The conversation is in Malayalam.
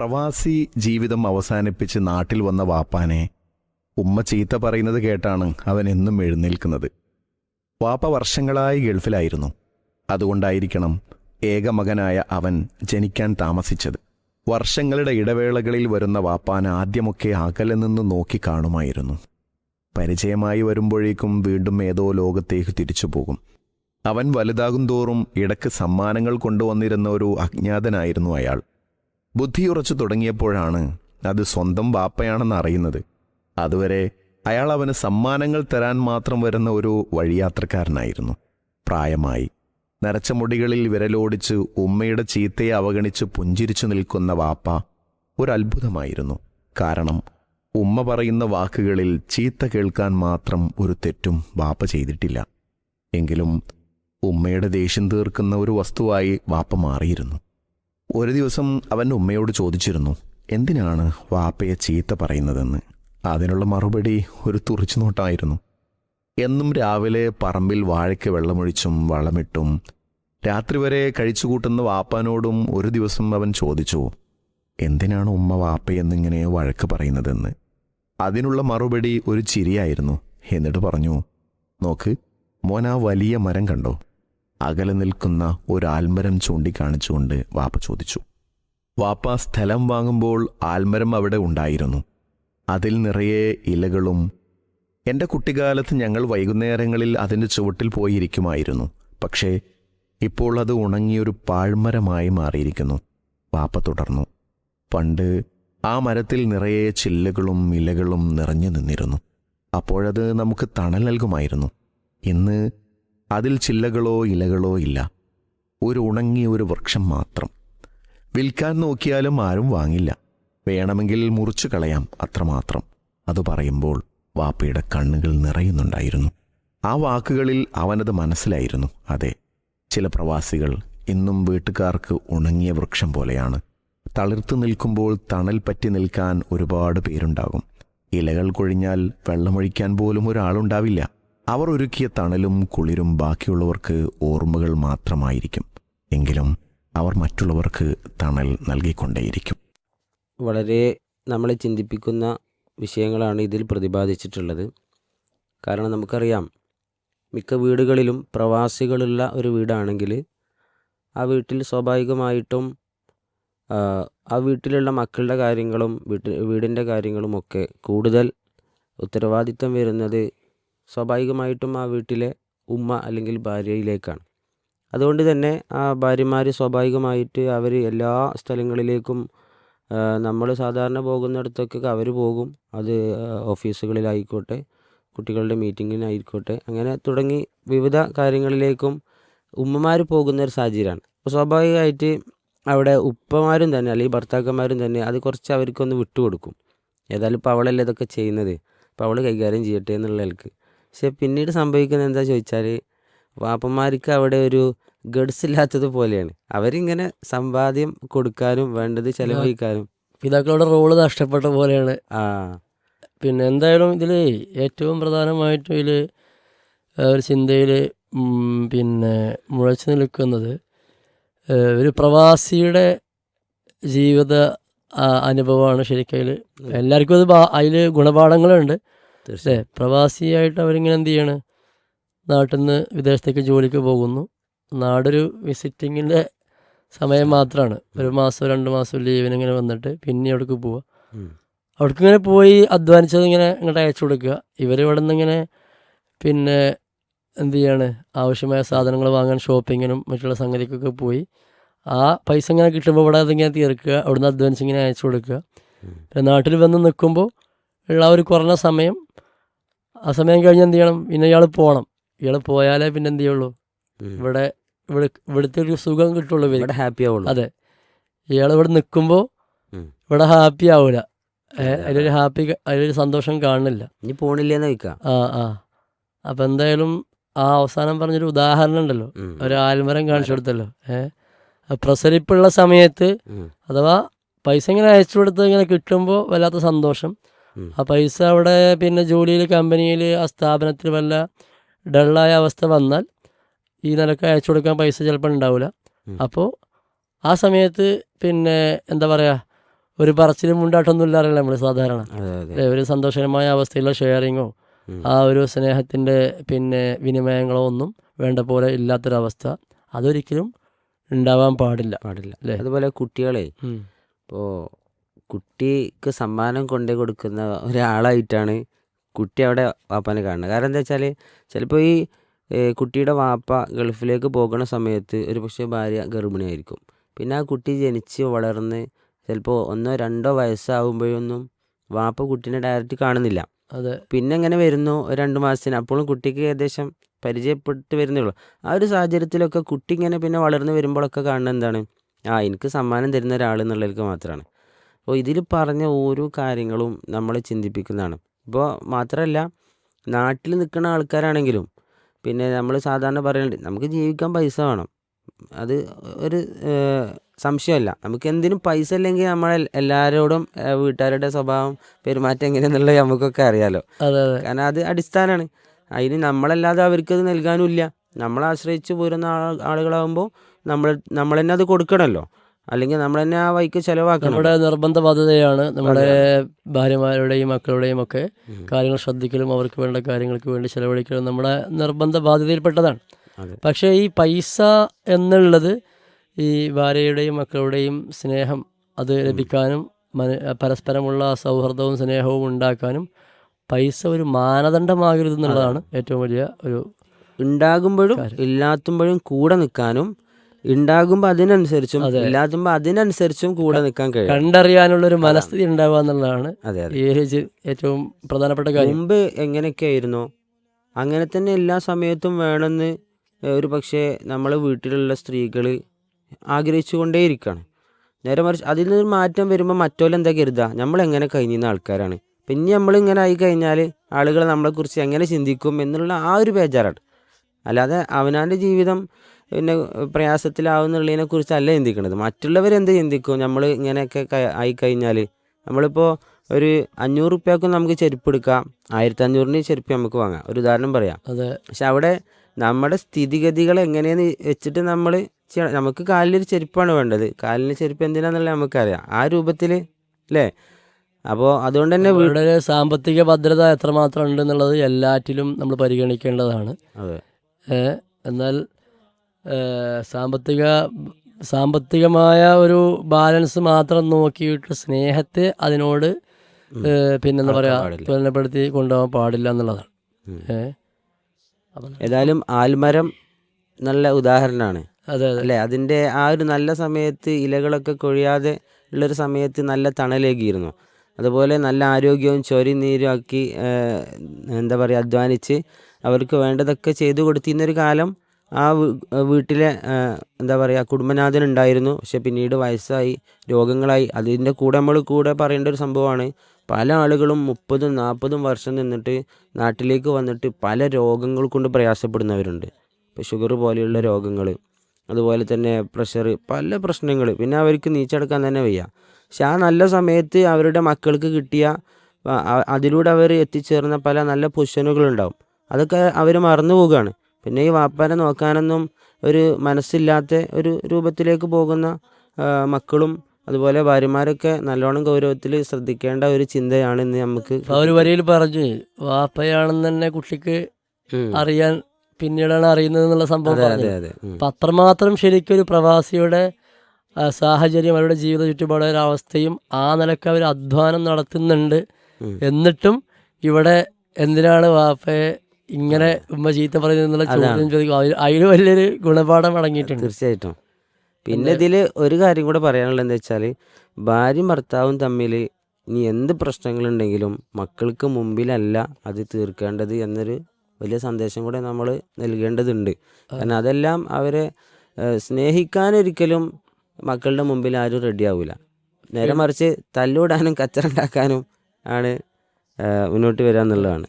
പ്രവാസി ജീവിതം അവസാനിപ്പിച്ച് നാട്ടിൽ വന്ന വാപ്പാനെ ഉമ്മ ചീത്ത പറയുന്നത് കേട്ടാണ് അവൻ എന്നും എഴുന്നേൽക്കുന്നത്. വാപ്പ വർഷങ്ങളായി ഗൾഫിലായിരുന്നു. അതുകൊണ്ടായിരിക്കണം ഏകമകനായ അവൻ ജനിക്കാൻ താമസിച്ചത്. വർഷങ്ങളുടെ ഇടവേളകളിൽ വരുന്ന വാപ്പാൻ ആദ്യമൊക്കെ അകലെ നിന്ന് നോക്കി കാണുമായിരുന്നു. പരിചയമായി വരുമ്പോഴേക്കും വീണ്ടും ഏതോ ലോകത്തേക്ക് തിരിച്ചു പോകും. അവൻ വലുതാകും തോറും ഇടയ്ക്ക് സമ്മാനങ്ങൾ കൊണ്ടുവന്നിരുന്ന ഒരു അജ്ഞാതനായിരുന്നു അയാൾ. ബുദ്ധിയുറച്ചു തുടങ്ങിയപ്പോഴാണ് അത് സ്വന്തം വാപ്പയാണെന്ന് അറിയുന്നത്. അതുവരെ അയാൾ അവന് സമ്മാനങ്ങൾ തരാൻ മാത്രം വരുന്ന ഒരു വഴിയാത്രക്കാരനായിരുന്നു. പ്രായമായി നരച്ച മുടികളിൽ വിരലോടിച്ച് ഉമ്മയുടെ ചീത്തയെ അവഗണിച്ച് പുഞ്ചിരിച്ചു നിൽക്കുന്ന വാപ്പ ഒരത്ഭുതമായിരുന്നു. കാരണം ഉമ്മ പറയുന്ന വാക്കുകളിൽ ചീത്ത കേൾക്കാൻ മാത്രം ഒരു തെറ്റും വാപ്പ ചെയ്തിട്ടില്ല. എങ്കിലും ഉമ്മയുടെ ദേഷ്യം തീർക്കുന്ന ഒരു വസ്തുവായി വാപ്പ മാറിയിരുന്നു. ഒരു ദിവസം അവന്റെ ഉമ്മയോട് ചോദിച്ചിരുന്നു എന്തിനാണ് വാപ്പയെ ചീത്ത പറയുന്നതെന്ന്? അതിനുള്ള മറുപടി ഒരു തുറിച്ചുനോട്ടായിരുന്നു എന്നും രാവിലെ പറമ്പിൽ വാഴയ്ക്ക് വെള്ളമൊഴിച്ചും വളമിട്ടും രാത്രി വരെ കഴിച്ചുകൂട്ടുന്ന വാപ്പാനോടും ഒരു ദിവസം അവൻ ചോദിച്ചു എന്തിനാണ് ഉമ്മ വാപ്പയെന്നിങ്ങനെ വഴക്ക് പറയുന്നതെന്ന്? അതിനുള്ള മറുപടി ഒരു ചിരിയായിരുന്നു. എന്നിട്ട് പറഞ്ഞു നോക്ക് മോനാ വലിയ മരം കണ്ടോ? അകലെ നിൽക്കുന്ന ഒരു ആൽമരം ചൂണ്ടിക്കാണിച്ചുകൊണ്ട് വാപ്പ ചോദിച്ചു വാപ്പ സ്ഥലം വാങ്ങുമ്പോൾ ആൽമരം അവിടെ ഉണ്ടായിരുന്നു. അതിൽ നിറയെ ഇലകളും എന്റെ കുട്ടിക്കാലത്ത് ഞങ്ങൾ വൈകുന്നേരങ്ങളിൽ അതിന്റെ ചുവട്ടിൽ പോയിരിക്കുമായിരുന്നു. പക്ഷേ ഇപ്പോൾ അത് ഉണങ്ങിയൊരു പാഴ്മരമായി മാറിയിരിക്കുന്നു. വാപ്പ തുടർന്നു പണ്ട് ആ മരത്തിൽ നിറയെ ചില്ലുകളും ഇലകളും നിറഞ്ഞു നിന്നിരുന്നു. അപ്പോഴത് നമുക്ക് തണൽ നൽകുമായിരുന്നു. ഇന്ന് അതിൽ ചില്ലകളോ ഇലകളോ ഇല്ല. ഒരു ഉണങ്ങിയ ഒരു വൃക്ഷം മാത്രം. വിൽക്കാൻ നോക്കിയാലും ആരും വാങ്ങില്ല. വേണമെങ്കിൽ മുറിച്ചു കളയാം അത്രമാത്രം. അത് പറയുമ്പോൾ വാപ്പയുടെ കണ്ണുകൾ നിറയുന്നുണ്ടായിരുന്നു. ആ വാക്കുകളിൽ അവനത് മനസ്സിലായിരുന്നു. അതെ ചില പ്രവാസികൾ ഇന്നും വീട്ടുകാർക്ക് ഉണങ്ങിയ വൃക്ഷം പോലെയാണ്. തളിർത്തു നിൽക്കുമ്പോൾ തണൽ പറ്റി നിൽക്കാൻ ഒരുപാട് പേരുണ്ടാകും. ഇലകൾ കൊഴിഞ്ഞാൽ വെള്ളമൊഴിക്കാൻ പോലും ഒരാളുണ്ടാവില്ല. അവർ ഒരുക്കിയ തണലും കുളിരും ബാക്കിയുള്ളവർക്ക് ഓർമ്മകൾ മാത്രമായിരിക്കും. എങ്കിലും അവർ മറ്റുള്ളവർക്ക് തണൽ നൽകിക്കൊണ്ടേയിരിക്കും. വളരെ നമ്മളെ ചിന്തിപ്പിക്കുന്ന വിഷയങ്ങളാണ് ഇതിൽ പ്രതിപാദിച്ചിട്ടുള്ളത്. കാരണം നമുക്കറിയാം മിക്ക വീടുകളിലും പ്രവാസികളുള്ള ഒരു വീടാണെങ്കിൽ ആ വീട്ടിൽ സ്വാഭാവികമായിട്ടും ആ, വീട്ടിലുള്ള മക്കളുടെ കാര്യങ്ങളും വീട്ടിൽ വീടിന്റെ കാര്യങ്ങളുമൊക്കെ കൂടുതൽ ഉത്തരവാദിത്തം വരുന്നത് സ്വാഭാവികമായിട്ടും ആ വീട്ടിലെ ഉമ്മ അല്ലെങ്കിൽ ഭാര്യയിലേക്കാണ്. അതുകൊണ്ട് തന്നെ ആ ഭാര്യമാർ സ്വാഭാവികമായിട്ട് അവർ എല്ലാ സ്ഥലങ്ങളിലേക്കും നമ്മൾ സാധാരണ പോകുന്നിടത്തൊക്കെ അവർ പോകും. അത് ഓഫീസുകളിലായിക്കോട്ടെ കുട്ടികളുടെ മീറ്റിങ്ങിനായിക്കോട്ടെ അങ്ങനെ തുടങ്ങി വിവിധ കാര്യങ്ങളിലേക്കും ഉമ്മമാർ പോകുന്ന ഒരു സാഹചര്യമാണ്. അപ്പോൾ സ്വാഭാവികമായിട്ട് അവിടെ ഉപ്പമാരും തന്നെ അല്ലെങ്കിൽ ഭർത്താക്കന്മാരും തന്നെ അത് കുറച്ച് അവർക്കൊന്ന് വിട്ടുകൊടുക്കും. ഏതായാലും ഇപ്പോൾ അവളല്ലേ ഇതൊക്കെ ചെയ്യുന്നത്? അപ്പോൾ അവൾ കൈകാര്യം ചെയ്യട്ടെ എന്നുള്ള നിലയ്ക്ക് പക്ഷെ പിന്നീട് സംഭവിക്കുന്നത് എന്താ ചോദിച്ചാൽ വാപ്പന്മാർക്ക് അവിടെ ഒരു ഗഡ്സ് ഇല്ലാത്തത് പോലെയാണ്. അവരിങ്ങനെ സമ്പാദ്യം കൊടുക്കാനും വേണ്ടത് ചെലവഴിക്കാനും. പിതാക്കളുടെ റോൾ നഷ്ടപ്പെട്ട പോലെയാണ്. ആ. പിന്നെ എന്തായാലും ഇതിൽ ഏറ്റവും പ്രധാനമായിട്ടും ഇതിൽ ഒരു ചിന്തയിൽ പിന്നെ മുഴച്ചു നിൽക്കുന്നത് ഒരു പ്രവാസിയുടെ ജീവിത അനുഭവമാണ് ശരിക്കും അതിൽ എല്ലാവർക്കും അത് അതിൽ ഗുണപാഠങ്ങളുണ്ട്. അല്ലേ പ്രവാസിയായിട്ട് അവരിങ്ങനെ എന്ത് ചെയ്യാണ്? നാട്ടിൽ നിന്ന് വിദേശത്തേക്ക് ജോലിക്ക് പോകുന്നു. നാടൊരു വിസിറ്റിങ്ങിന്റെ സമയം മാത്രമാണ് ഒരു മാസം രണ്ട് മാസം ലീവിന് ഇങ്ങനെ വന്നിട്ട് പിന്നെ അവിടേക്ക് പോവുക. അവിടേക്ക് ഇങ്ങനെ പോയി അധ്വാനിച്ചത് ഇങ്ങനെ ഇങ്ങോട്ട് അയച്ചു കൊടുക്കുക. ഇവർ ഇവിടെ നിന്ന് ഇങ്ങനെ പിന്നെ എന്ത് ചെയ്യാണ്? ആവശ്യമായ സാധനങ്ങൾ വാങ്ങാൻ ഷോപ്പിങ്ങിനും മറ്റുള്ള സംഗതിക്കൊക്കെ പോയി. ആ പൈസ ഇങ്ങനെ കിട്ടുമ്പോൾ ഇവിടെ അതിങ്ങനെ തീർക്കുക. അവിടുന്ന് അധ്വാനിച്ച് ഇങ്ങനെ അയച്ചു കൊടുക്കുക. പിന്നെ നാട്ടിൽ വന്ന് നിൽക്കുമ്പോൾ ഉള്ള ഒരു കുറഞ്ഞ സമയം ആ സമയം കഴിഞ്ഞ് എന്ത് ചെയ്യണം? പിന്നെ ഇയാൾ പോകണം ഇയാൾ പോയാലേ പിന്നെ എന്ത് ചെയ്യുള്ളൂ? ഇവിടെ ഇവിടെ ഇവിടുത്തെ ഒരു സുഖം കിട്ടുള്ളൂ ഇവിടെ ഹാപ്പി ആവുള്ളൂ. അതെ. ഇയാൾ ഇവിടെ നിൽക്കുമ്പോൾ ഇവിടെ ഹാപ്പി ആവൂല. ഏ, അതിലൊരു ഹാപ്പി അതിലൊരു സന്തോഷം കാണുന്നില്ല. ഇനി പോണില്ലേന്ന് ചോദിക്കാം. ആ ആ. അപ്പം എന്തായാലും ആ അവസാനം പറഞ്ഞൊരു ഉദാഹരണം ഉണ്ടല്ലോ. ഒരു ആൽമരം കാണിച്ചു കൊടുത്തല്ലോ. ഏഹ് പ്രസരിപ്പുള്ള സമയത്ത് അഥവാ പൈസ ഇങ്ങനെ അയച്ചു കൊടുത്ത് ഇങ്ങനെ കിട്ടുമ്പോൾ വല്ലാത്ത സന്തോഷം. ആ പൈസ അവിടെ പിന്നെ ജോലിയിൽ കമ്പനിയിൽ ആ സ്ഥാപനത്തിൽ വല്ല ഡള്ളായ അവസ്ഥ വന്നാൽ ഈ നിലയ്ക്ക് അയച്ചു കൊടുക്കാൻ പൈസ ചിലപ്പോൾ ഉണ്ടാവില്ല. അപ്പോൾ ആ സമയത്ത് പിന്നെ എന്താ പറയുക ഒരു പറച്ചിലും മുണ്ടാട്ടൊന്നും ഇല്ലാറില്ല നമ്മൾ സാധാരണ ഒരു സന്തോഷകരമായ അവസ്ഥയിലുള്ള ഷെയറിങ്ങോ ആ ഒരു സ്നേഹത്തിന്റെ പിന്നെ വിനിമയങ്ങളോ ഒന്നും വേണ്ട പോലെ ഇല്ലാത്തൊരവസ്ഥ അതൊരിക്കലും ഉണ്ടാവാൻ പാടില്ല പാടില്ല? അതുപോലെ കുട്ടികളെ. ഇപ്പോൾ കുട്ടിക്ക് സമ്മാനം കൊണ്ടു കൊടുക്കുന്ന ഒരാളായിട്ടാണ് കുട്ടി അവിടെ വാപ്പാനെ കാണുന്നത്. കാരണം എന്താ വെച്ചാൽ ചിലപ്പോൾ ഈ കുട്ടിയുടെ വാപ്പ ഗൾഫിലേക്ക് പോകുന്ന സമയത്ത് ഒരു പക്ഷേ ഭാര്യ ഗർഭിണിയായിരിക്കും. പിന്നെ ആ കുട്ടി ജനിച്ച് വളർന്ന് ചിലപ്പോൾ ഒന്നോ രണ്ടോ വയസ്സാവുമ്പോഴൊന്നും വാപ്പ കുട്ടീനെ ഡയറക്റ്റ് കാണുന്നില്ല. അതെ. പിന്നെ എങ്ങനെ വരുന്നു? രണ്ട് മാസത്തിന് അപ്പോഴും കുട്ടിക്ക് ഏകദേശം പരിചയപ്പെട്ട് വരുന്നേ ഉള്ളൂ ആ ഒരു സാഹചര്യത്തിലൊക്കെ കുട്ടി ഇങ്ങനെ പിന്നെ വളർന്ന് വരുമ്പോഴൊക്കെ കാണുന്നത് എന്താണ്? ആ എനിക്ക് സമ്മാനം തരുന്ന ഒരാൾ എന്നുള്ളവർക്ക് മാത്രമാണ് അപ്പോൾ ഇതിൽ പറഞ്ഞ ഓരോ കാര്യങ്ങളും നമ്മളെ ചിന്തിപ്പിക്കുന്നതാണ്. ഇപ്പോൾ മാത്രമല്ല നാട്ടിൽ നിൽക്കുന്ന ആൾക്കാരാണെങ്കിലും പിന്നെ നമ്മൾ സാധാരണ പറയുന്നുണ്ട് നമുക്ക് ജീവിക്കാൻ പൈസ വേണം. അത് ഒരു സംശയമല്ല. നമുക്ക് എന്തിനും പൈസ ഇല്ലെങ്കിൽ നമ്മൾ എല്ലാവരോടും വീട്ടുകാരുടെ സ്വഭാവം പെരുമാറ്റം എങ്ങനെയെന്നുള്ളത് നമുക്കൊക്കെ അറിയാലോ. കാരണം അത് അടിസ്ഥാനമാണ്. അതിന് നമ്മളല്ലാതെ അവർക്ക് അത് നൽകാനുമില്ല. നമ്മളെ ആശ്രയിച്ച് പോരുന്ന ആളുകളാകുമ്പോൾ നമ്മൾ നമ്മൾ തന്നെ അത് കൊടുക്കണമല്ലോ. അല്ലെങ്കിൽ നമ്മൾ തന്നെ ആ വൈക്ക് ചിലവാക്കണം. നമ്മുടെ നിർബന്ധ ബാധ്യതയാണ് നമ്മുടെ ഭാര്യമാരുടെയും മക്കളുടെയും ഒക്കെ കാര്യങ്ങൾ ശ്രദ്ധിക്കലും അവർക്ക് വേണ്ട കാര്യങ്ങൾക്ക് വേണ്ടി ചെലവഴിക്കലും നമ്മുടെ നിർബന്ധ ബാധ്യതയിൽപ്പെട്ടതാണ്. പക്ഷേ ഈ പൈസ എന്നുള്ളത് ഈ ഭാര്യയുടെയും മക്കളുടെയും സ്നേഹം അത് ലഭിക്കാനും മന- പരസ്പരമുള്ള സൗഹൃദവും സ്നേഹവും ഉണ്ടാക്കാനും പൈസ ഒരു മാനദണ്ഡമാകരുത് എന്നുള്ളതാണ് ഏറ്റവും വലിയ ഒരു ഉണ്ടാകുമ്പോഴും. ഇല്ലാത്തുമ്പോഴും കൂടെ നിൽക്കാനും ഉണ്ടാകുമ്പോൾ അതിനനുസരിച്ചും ഇല്ലാതുമ്പോ അതിനനുസരിച്ചും കൂടെ നിൽക്കാൻ കഴിയും. കണ്ടറിയാനുള്ള ഒരു മനസ്ഥിതി ഉണ്ടാവുക എന്നുള്ളതാണ് ഈ ഒരു ഏറ്റവും പ്രധാനപ്പെട്ട കാര്യം. മുമ്പ് എങ്ങനെയൊക്കെ ആയിരുന്നു അങ്ങനെ തന്നെ എല്ലാ സമയത്തും വേണമെന്ന് ഒരു പക്ഷേ നമ്മളെ വീട്ടിലുള്ള സ്ത്രീകൾ ആഗ്രഹിച്ചു കൊണ്ടേയിരിക്കുകയാണ് നേരെ മറിച്ച് അതിൽ നിന്നൊരു മാറ്റം വരുമ്പോൾ മറ്റോലെന്താ കരുതുക നമ്മൾ എങ്ങനെ കഴിഞ്ഞിരുന്ന ആൾക്കാരാണ്. പിന്നെ നമ്മൾ ഇങ്ങനെ ആയി കഴിഞ്ഞാൽ ആളുകൾ നമ്മളെക്കുറിച്ച് എങ്ങനെ ചിന്തിക്കും എന്നുള്ള ആ ഒരു ബേജാറാണ്. അല്ലാതെ അവനാന്റെ ജീവിതം പിന്നെ പ്രയാസത്തിലാവുന്നുള്ളതിനെ കുറിച്ചല്ല ചിന്തിക്കുന്നത് മറ്റുള്ളവരെന്ത് ചിന്തിക്കും? നമ്മൾ ഇങ്ങനെയൊക്കെ ആയി കഴിഞ്ഞാൽ നമ്മളിപ്പോൾ ഒരു അഞ്ഞൂറ് റുപ്യക്കും നമുക്ക് ചെരുപ്പ് എടുക്കാം. ആയിരത്തി അഞ്ഞൂറിന് ചെരുപ്പ് നമുക്ക് വാങ്ങാം. ഒരു ഉദാഹരണം പറയാം. അതെ. പക്ഷെ അവിടെ നമ്മുടെ സ്ഥിതിഗതികൾ എങ്ങനെയെന്ന് വെച്ചിട്ട് നമ്മൾ ചെയ്യണം. നമുക്ക് കാലിലൊരു ചെരുപ്പാണ് വേണ്ടത്. കാലിന് ചെരുപ്പ് എന്തിനാന്നുള്ളത് നമുക്കറിയാം. ആ രൂപത്തിൽ അല്ലേ അപ്പോൾ അതുകൊണ്ട് തന്നെ വീ സാമ്പത്തിക ഭദ്രത എത്രമാത്രം ഉണ്ട് എന്നുള്ളത് എല്ലാറ്റിലും നമ്മൾ പരിഗണിക്കേണ്ടതാണ്. അതെ. എന്നാൽ സാമ്പത്തിക സാമ്പത്തികമായ ഒരു ബാലൻസ് മാത്രം നോക്കിയിട്ട് സ്നേഹത്തെ അതിനോട് പിന്നെന്താ പറയാ പറയുക. തുലനപ്പെടുത്തി കൊണ്ടുപോകാൻ പാടില്ല എന്നുള്ളതാണ്. ഏതായാലും ആൽമരം നല്ല ഉദാഹരണമാണ്. അതെ അല്ലെ അല്ലേ? അതിന്റെ ആ ഒരു നല്ല സമയത്ത് ഇലകളൊക്കെ കൊഴിയാതെ ഉള്ളൊരു സമയത്ത് നല്ല തണലേകിയിരുന്നു. അതുപോലെ നല്ല ആരോഗ്യവും ചൊരി നീരും ആക്കി എന്താ പറയുക അധ്വാനിച്ച് അവർക്ക് വേണ്ടതൊക്കെ ചെയ്തു കൊടുത്തിരുന്നൊരു കാലം ആ വീട്ടിലെ എന്താ പറയുക കുടുംബനാഥൻ ഉണ്ടായിരുന്നു പക്ഷെ പിന്നീട് വയസ്സായി രോഗങ്ങളായി. അതിന്റെ കൂടെ നമ്മൾ കൂടെ പറയേണ്ട ഒരു സംഭവമാണ്. പല ആളുകളും മുപ്പതും നാൽപ്പതും വർഷം നിന്നിട്ട് നാട്ടിലേക്ക് വന്നിട്ട് പല രോഗങ്ങൾ കൊണ്ട് പ്രയാസപ്പെടുന്നവരുണ്ട്. ഇപ്പോൾ ഷുഗർ പോലെയുള്ള രോഗങ്ങൾ അതുപോലെ തന്നെ പ്രഷർ പല പ്രശ്നങ്ങൾ. പിന്നെ അവർക്ക് നീച്ചെടുക്കാൻ തന്നെ വയ്യ. പക്ഷെ ആ നല്ല സമയത്ത് അവരുടെ മക്കൾക്ക് കിട്ടിയ അതിലൂടെ അവർ എത്തിച്ചേർന്ന പല നല്ല പൊസിഷനുകളുണ്ടാവും അതൊക്കെ അവർ മറന്നു പോവുകയാണ്. പിന്നെ ഈ വാപ്പാനെ നോക്കാനൊന്നും ഒരു മനസ്സില്ലാത്ത ഒരു രൂപത്തിലേക്ക് പോകുന്ന മക്കളും അതുപോലെ ഭാര്യമാരൊക്കെ നല്ലോണം ഗൗരവത്തിൽ ശ്രദ്ധിക്കേണ്ട ഒരു ചിന്തയാണ് ഇന്ന് നമുക്ക് ഒരു വരിയിൽ പറഞ്ഞു വാപ്പയാണെന്ന് തന്നെ കുട്ടിക്ക് അറിയാൻ പിന്നീടാണ് അറിയുന്നത് എന്നുള്ള സംഭവം. അപ്പം അത്രമാത്രം ശരിക്കും ഒരു പ്രവാസിയുടെ സാഹചര്യം അവരുടെ ജീവിത ചുറ്റുപാട് ഒരു അവസ്ഥയും ആ നിലയ്ക്ക് അവർ അധ്വാനം നടത്തുന്നുണ്ട്. എന്നിട്ടും ഇവിടെ എന്തിനാണ് വാപ്പയെ ഇങ്ങനെ ഉമ്മ ചീത്ത പറയുന്നത് ചോദ്യം. ചോദിക്കും അതിൽ വലിയൊരു ഗുണപാഠം അടങ്ങിയിട്ടുണ്ട്. തീർച്ചയായിട്ടും. പിന്നെ ഇതിൽ ഒരു കാര്യം കൂടെ പറയാനുള്ളത് എന്താ വെച്ചാൽ ഭാര്യയും ഭർത്താവും തമ്മിൽ ഇനി എന്ത് പ്രശ്നങ്ങളുണ്ടെങ്കിലും മക്കൾക്ക് മുമ്പിലല്ല അത് തീർക്കേണ്ടത് എന്നൊരു വലിയ സന്ദേശം കൂടെ നമ്മൾ നൽകേണ്ടതുണ്ട്. കാരണം അതെല്ലാം അവരെ സ്നേഹിക്കാനൊരിക്കലും മക്കളുടെ മുമ്പിൽ ആരും റെഡി ആവില്ല നേരെ മറിച്ച് തല്ലുവിടാനും കച്ചറുണ്ടാക്കാനും ആണ് മുന്നോട്ട് വരിക എന്നുള്ളതാണ്